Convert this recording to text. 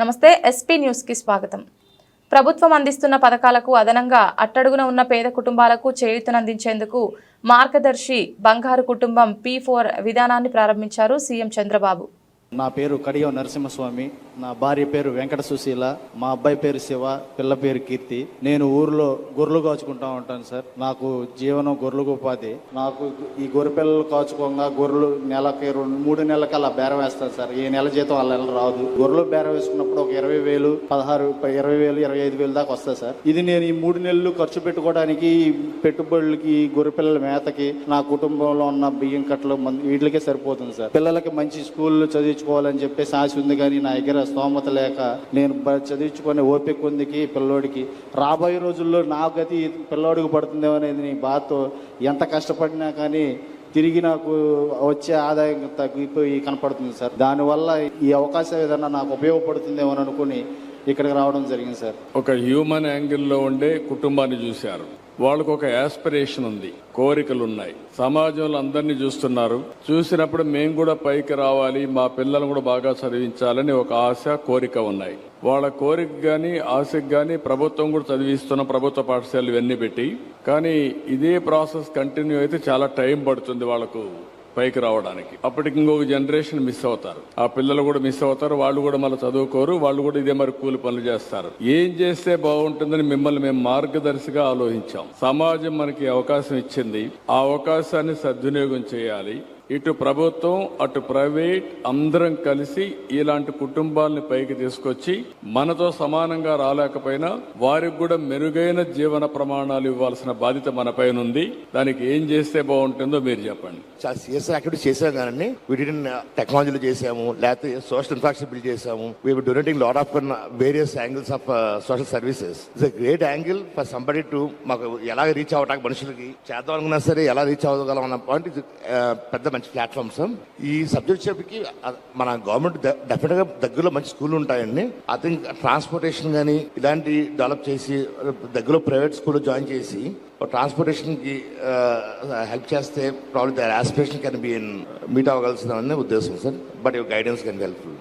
నమస్తే ఎస్పీ న్యూస్కి స్వాగతం. ప్రభుత్వం అందిస్తున్న పథకాలకు అదనంగా అట్టడుగున ఉన్న పేద కుటుంబాలకు చేయూతనందించేందుకు మార్గదర్శి బంగారు కుటుంబం పీ ఫోర్ విధానాన్ని ప్రారంభించారు సీఎం చంద్రబాబు. నా పేరు కడియం నరసింహస్వామి. నా భార్య పేరు వెంకట సుశీల. మా అబ్బాయి పేరు శివ పిల్ల పేరు కీర్తి. నేను ఊర్లో గొర్రెలు కాచుకుంటా ఉంటాను సార్. నాకు జీవనం గొర్రెలకు ఉపాధి. నాకు ఈ గొర్రె పిల్లలు కాచుకోగా గొర్రెలు నెలకి రెండు మూడు నెలలకి అలా బేరం వేస్తాను సార్. ఈ నెల జీతం వాళ్ళ నెల రాదు. గొర్రెలు బేరం వేసుకున్నప్పుడు ఒక ఇరవై వేలు పదహారు ఇరవై వేలు ఇరవై ఐదు వేలు దాకా వస్తుంది సార్. ఇది నేను ఈ మూడు నెలలు ఖర్చు పెట్టుకోవడానికి పెట్టుబడులకి గొర్రె పిల్లల మేతకి నా కుటుంబంలో ఉన్న బియ్యం కట్టలు మంది వీటికే సరిపోతుంది సార్. పిల్లలకి మంచి స్కూల్లో చదివి చదివించుకోవాలని చెప్పేసి ఆశ ఉంది కానీ నా దగ్గర స్తోమత లేక నేను చదివించుకునే ఓపిక ఉందికి పిల్లోడికి. రాబోయే రోజుల్లో నా గతి పిల్లోడికి పడుతుందేమో అనేది నీ బాధతో ఎంత కష్టపడినా కానీ తిరిగి నాకు వచ్చే ఆదాయం తగ్గిపోయి కనపడుతుంది సార్. దానివల్ల ఈ అవకాశం ఏదన్నా నాకు ఉపయోగపడుతుందేమో అని అనుకుని ఇక్కడికి రావడం జరిగింది సార్. ఒక హ్యూమన్ యాంగిల్లో ఉండే కుటుంబాన్ని చూశారు. వాళ్ళకు ఒక యాస్పిరేషన్ ఉంది కోరికలు ఉన్నాయి సమాజంలో అందరినీ చూస్తున్నారు. చూసినప్పుడు మేము కూడా పైకి రావాలి మా పిల్లలను కూడా బాగా చదివించాలని ఒక ఆశ కోరిక ఉన్నాయి. వాళ్ళ కోరిక గాని ఆశకు గాని ప్రభుత్వం కూడా చదివిస్తున్న ప్రభుత్వ పాఠశాలలు ఇవన్నీ పెట్టి కానీ ఇదే ప్రాసెస్ కంటిన్యూ అయితే చాలా టైం పడుతుంది వాళ్ళకు. పైకి రావడానికి. అప్పటికి ఇంకొక జనరేషన్ మిస్ అవుతారు. ఆ పిల్లలు కూడా మిస్ అవుతారు. వాళ్ళు కూడా మళ్ళీ చదువుకోరు. వాళ్ళు కూడా ఇదే మరి కూలి పనులు చేస్తారు. ఏం చేస్తే బాగుంటుందని మిమ్మల్ని మేము మార్గదర్శిగా ఆలోచించాం. సమాజం మనకి అవకాశం ఇచ్చింది. ఆ అవకాశాన్ని సద్వినియోగం చేయాలి. ఇటు ప్రభుత్వం అటు ప్రైవేట్ అందరం కలిసి ఇలాంటి కుటుంబాలని పైకి తీసుకొచ్చి మనతో సమానంగా రాలేకపోయినా వారికి కూడా మెరుగైన జీవన ప్రమాణాలు ఇవ్వాల్సిన బాధ్యత మన పైన ఉంది. దానికి ఏం చేస్తే బాగుంటుందో మీరు చెప్పండి. చాలా యాక్టివిటీ చేసాం కానీ వీటిని టెక్నాలజీలో చేసాము లేకపోతే సోషల్ ఇన్ఫ్రాస్ట్రక్చర్ బిల్డ్ చేసాము donating lot of various angles of social services it's great angle for somebody to మాకు ఎలా రీచ్ అవ్వటానికి మనుషులకి చేద్దాం అనుకున్నా సరే ఎలా రీచ్ అవ్వగలం అన్న పాయింట్ uh, పెద్ద మంచి ప్లాట్ఫామ్ సార్ ఈ సబ్జెక్ట్ చెప్పి మన గవర్నమెంట్ డెఫినెట్గా దగ్గరలో మంచి స్కూల్ ఉంటాయండి. ఐ థింక్ ట్రాన్స్పోర్టేషన్ కానీ ఇలాంటి డెవలప్ చేసి దగ్గరలో ప్రైవేట్ స్కూల్లో జాయిన్ చేసి ట్రాన్స్పోర్టేషన్కి హెల్ప్ చేస్తే problem their aspiration can be meet అవ్వగలుగుతుందని ఉద్దేశం sir but your guidance can helpful